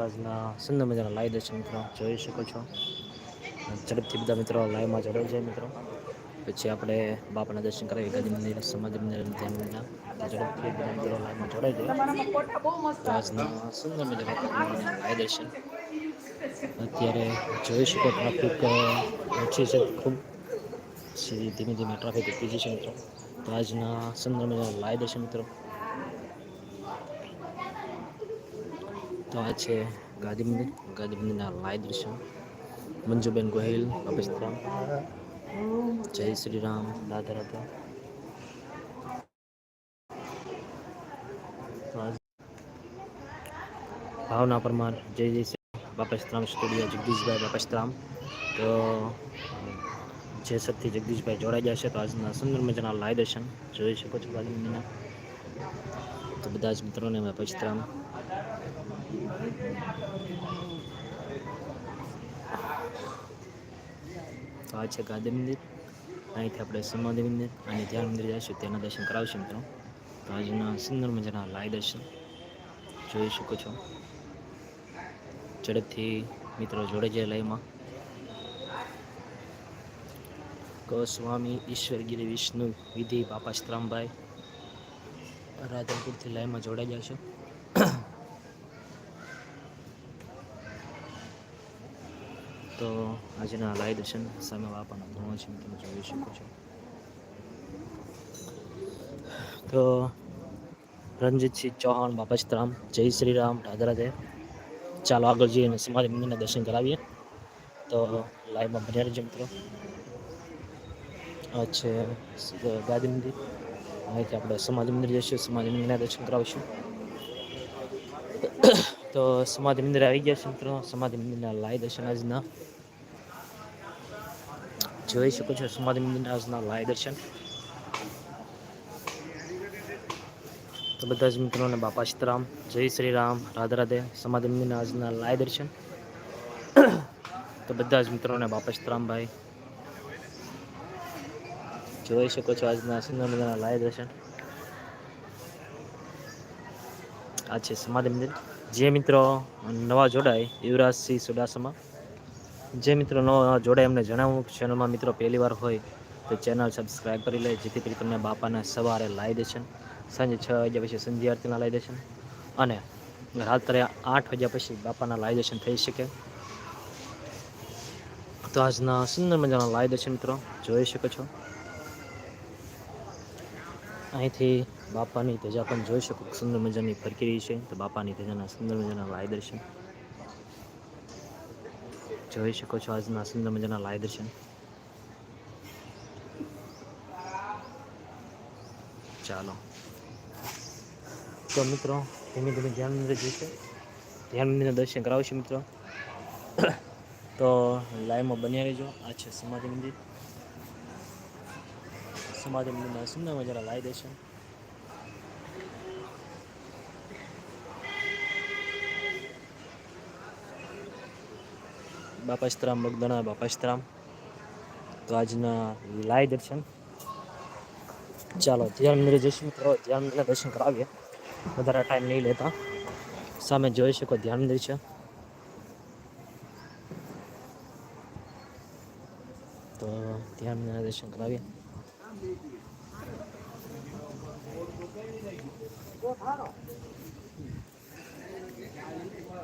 આજના સુંદર મજાના લાઈવ દર્શન મિત્રો, જોઈ શકો છો. ઝડપથી બધા મિત્રો લાઈવમાં જોડાઈ છે મિત્રો. પછી આપણે બાપાના દર્શન કરાવી ગાંધી મંદિર, સમાધિ મંદિર ધ્યાન મંદિર. મિત્રો લાઈવમાં જોડાઈ જાય. તો આજના સુંદર મજાના લાઈવ દર્શન. અત્યારે જોઈ શકો ટ્રાફિક ઓછી છે ખૂબ. ધીમે ધીમે ટ્રાફિક તેજી છે મિત્રો. તો આજના સુંદર મજાના લાઈવ દર્શન મિત્રો. તો આ છે ગાંધી મંદિર. ગાંધી મંદિરના લાઈવ દર્શન મંજુબેન ગોહિલ અભિસ્તરામ જય શ્રી રામ રાધા રાધા. ભાવના પરમાર, જય જય શ્રી બાપસ્તરામ સ્ટુડિયો, જગદીશભાઈ બાપસ્તરામ તો, જે સતથી જગદીશભાઈ જોડાઈ જશે તો આજના સુંદર મજાના લાઈવ દર્શન જોઈ શકો છો ગાંધી મંદિરના. તો બધા જ મિત્રોને અમે બાપસ્તરામ તો આ છે ગાંધી મંદિર. અહીંથી આપણે સમાધિ મંદિર અને ધ્યાન મંદિર જઈશું. તેના દર્શન કરાવશું મિત્રો. તો આજના સુંદર મજાના લાય દર્શન જોઈ શકો છો. ઝડપથી મિત્રો જોડે જાય લાઈમાં સ્વામી ઈશ્વરગીરી, વિષ્ણુ, વિધિ, બાપા શ્રામભાઈ રાધનપુરથી લાઈમાં જોડાઈ જશો તો આજના લાઈ દર્શન સામે વાપાના ધોરણ છે તમે જોઈ શકો છો. તો રણજીતસિંહ ચૌહાણ બાપસ્તરામ જય શ્રી રામ રાધા રાધે ચાલો આગળ જઈએ અને સમાધિ મંદિરના દર્શન કરાવીએ. તો લાઈવમાં બન્યા રહેજો મિત્રો. આ છે ગાદી મંદિર. અહીંથી આપણે સમાધિ મંદિર જઈશું, સમાધિ મંદિરના દર્શન કરાવીશું. તો સમાધિ મંદિર આવી ગયા છે મિત્રો. સમાધિ મંદિરના લાય દર્શન આજના. જોઈ શકો છો સમાધિ મંદિરના લાઈ દર્શન તો બધા જ મિત્રોને બાપા સીતારામ જય શ્રી રામ રાધે રાધે સમાધિ મંદિરના આજના લાય દર્શન તો બધા જ મિત્રોને બાપા સીતારામભાઈ જોઈ શકો છો આજના સુંદર મજાના લાય દર્શન આ છે સમાધિ મંદિર જે મિત્રો નવા જોડાય યુવરાજસિંહ સુડાસમાં જે મિત્રો ન જોડે એમને જણાવું ચેનલમાં મિત્રો પહેલીવાર હોય તો ચેનલ સબસ્ક્રાઈબ કરી લે, જેથી કરી તમને બાપાના સવારે લાવી દર્શન સાંજે છ વાગ્યા પછી સંધ્યા આરતીના લાવી દર્શન અને રાત્રે આઠ વાગ્યા પછી બાપાના લાવી દર્શન થઈ શકે. તો આજના સુંદર મજાના લાવી દર્શન મિત્રો. જોઈ શકો છો. અહીંથી બાપાની ધજા પણ જોઈ શકો. સુંદર મજાની ફરકી છે. તો બાપાની ધજાના સુંદર મજાના લાય દર્શન જોઈ શકો છો આજના સુંદર મજાના લાય દર્શન. ચાલો. તો મિત્રો, ધીમે ધીમે ધ્યાન મંદિર જઈશે ધ્યાન મંદિરના દર્શન કરાવશું મિત્રો. તો લાઈવમાં બન્યા રહેજો. આ છે સમાધિ મંદિર. સમાધિ મંદિરના સુંદર મજાના લાય દર્શન. બાપાસ્તરામ મગદણા બાપાશ્રામ તો આજના લાય દર્શન. ચાલો, ધ્યાન મંદિરે જઈશું મિત્રો. ધ્યાન દર્શન કરાવીએ. વધારે ટાઈમ નહીં લેતા. સામે જોઈ શકો, ધ્યાન મંદિર છે. તો ધ્યાન દર્શન કરાવીએ.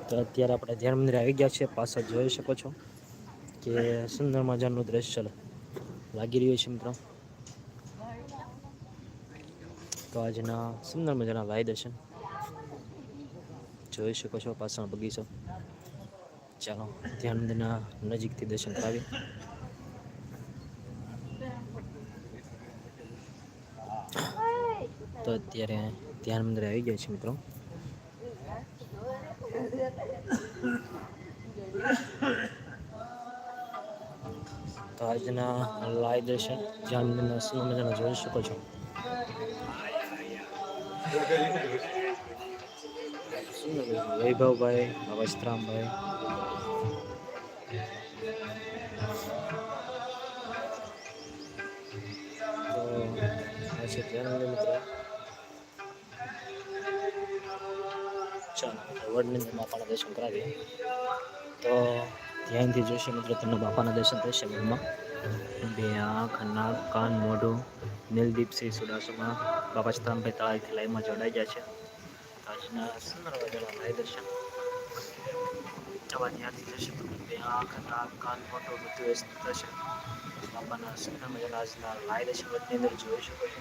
તો અત્યારે આપણે ધ્યાન મંદિર આવી ગયા છે પાછળ જોઈ શકો છો કે સુંદર મજાનું દ્રશ્ય લાગી રહ્યું છે મિત્રો. તો આજના સુંદર મજાના લાઈ દર્શન જોઈ શકો છો પાછળ બગીચો. ચાલો, ધ્યાન મંદિરના નજીકથી દર્શન કરાવીએ. તો અત્યારે ધ્યાન મંદિર આવી ગયા છે મિત્રો. તો આજના લાઈ દર્શન સુંદર મજાના જોઈ શકો છો. વૈભવભાઈ અવસ્ત્રામભાઈ તો છે ધ્યાન મિત્રો. મિત્રો વડની અંદર બાપાના દર્શન કરાવીએ. તો ધ્યાનથી જોઈશે મિત્રો, તમને બાપાના દર્શન થશે મનમાં. બે આંખ, નાક, કાન, મોઢું નીલદીપસિંહ સુડાસુમાં બાપા ચિત્રામભાઈ તળાવથી લાઈવમાં જોડાઈ ગયા છે. આજના સુંદર મજાના લાઈ દર્શન. આવા ધ્યાનથી થશે બે આંખ, નાક, કાન, મોઢું બધું વ્યસ્ત થશે. બાપાના સુંદર મજાના આજના લાઈ દર્શન વડની અંદર જોઈ શકો છો.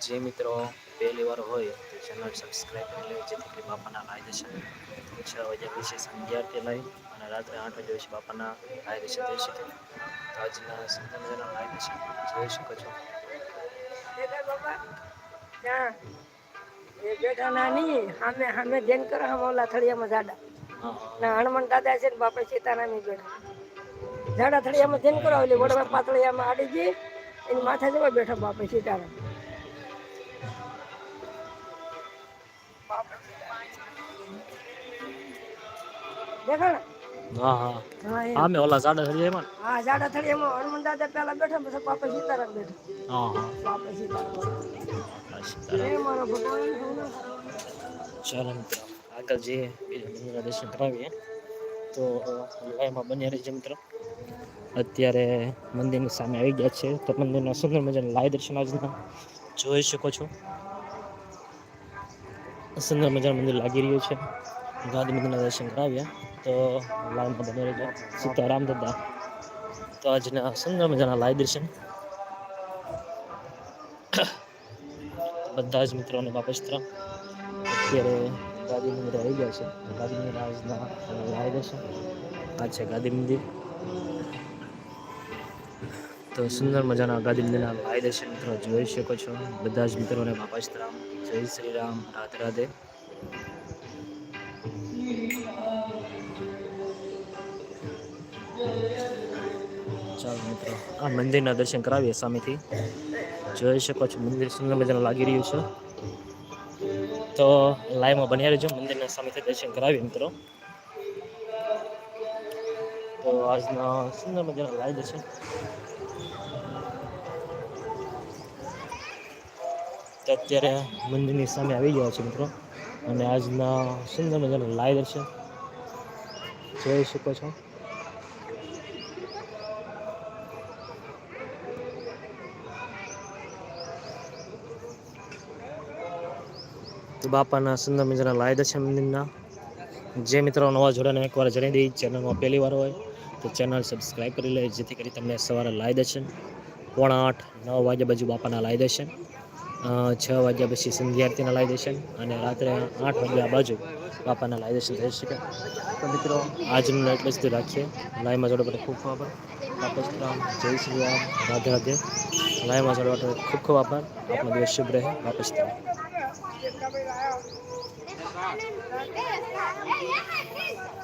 જે મિત્રો પહેલી વાર હોય તો ચેનલ સબસ્ક્રાઈબ કરી લેવી જેથી કરી બાપાના લાઈ દર્શન છ વાગ્યા વિશે સંધ્યાથી લઈ અને રાત્રે આઠ વાગ્યા વિશે બાપાના લાઈ દર્શન થઈ શકે તો આજના સુંદર મજાના લાઈ દર્શન જોઈ શકો છો. બેઠા એ બેઠા નાની સામે સામે ધ્યાન કરો હમ ઓલા થળિયામાં જાડા ના હનુમાન દાદા છે ને બાપા સીતારામ બેઠા જાડા થળિયામાં ધ્યાન કરો ઓલી વડવા પાતળિયામાં આડી ગઈ એની માથે જવા બેઠા બાપા સીતારામ. હા હા. હા એમ. ઓલા સાડા થઈ એમાં હા જાડા થળિયામાં હનુમાન દાદા પહેલા બેઠા પછી બાપા સીતારામ બેઠા. હા હા. બાપા સીતારામ. હા સીતારામ. એ મારો ભગવાન ચાલો મિત્રો આગળ બીજા દર્શન કરાવીએ. તો લાઈમાં બન્યા રહેજો મિત્રો. અત્યારે મંદિરની સામે આવી ગયા છે. તો મંદિરના સુંદર મજાના લાઈ દર્શન આજના. જોઈ શકો છો. સુંદર મજાનું મંદિર લાગી રહ્યું છે. ગાંધી મંદિરના દર્શન કરાવ્યા. તો લાઈનમાં બની રહેજો. સીતારામ દાદા. તો આજના સુંદર મજાના લાઈવ દર્શન. બધા જ મિત્રોને વાપસ તરફ. અત્યારે ગાંધી મંદિર આવી ગયા છે. ગાંધી મંદિર આજના લાઈવ દર્શન. આ છે ગાંધી મંદિર. તો સુંદર મજાના ગાંધી મંદિરના ભાઈ દર્શન મિત્રો જોઈ શકો છો. બધા જ મિત્રોને વાપસ રામ. જય શ્રી રામ. રાધે રાધે. ચાલો મિત્રો, આ મંદિરના દર્શન કરાવીએ સામેથી. જોઈ શકો છો, મંદિર સુંદર મજાનું લાગી રહ્યું છે. તો લાઈવમાં બન્યા રહેજો, મંદિરના સામેથી દર્શન કરાવીએ મિત્રો. તો આજના સુંદર મજાના લાઈવ દર્શન. અત્યારે મંદિરની સામે આવી ગયા છે મિત્રો. અને આજના સુંદર મજાના લાઈવ દર્શન. જોઈ શકો છો. બાપાના સુંદર મજાના લાય દર્શન મંદિરના. જે મિત્રો નવા જોડાને એકવાર જણાવી દઈ ચેનલમાં પહેલી વાર હોય તો ચેનલ સબસ્ક્રાઈબ કરી લે, જેથી કરી તમને સવારે લાય દર્શન. પોણા આઠ, નવ વાગ્યા બાજુ બાપાના લાય દર્શન. છ વાગ્યા પછી સંધ્યારતીના લાયદેશન દર્શન અને રાત્રે આઠ વાગ્યા બાજુ બાપાના લાયદેશન દર્શન થઈ શકે તો મિત્રો આજનું એટલે સુધી રાખીએ. લાઈમાં જોડવા માટે ખૂબ ખૂબ આભાર. બાપા શ્રીરામ જય શ્રી રામ રાધે રાધે. લાઈમાં જોડવા માટે ખૂબ ખૂબ આભાર. આપનો દિવસ શુભ રહે. વાપસ રામ.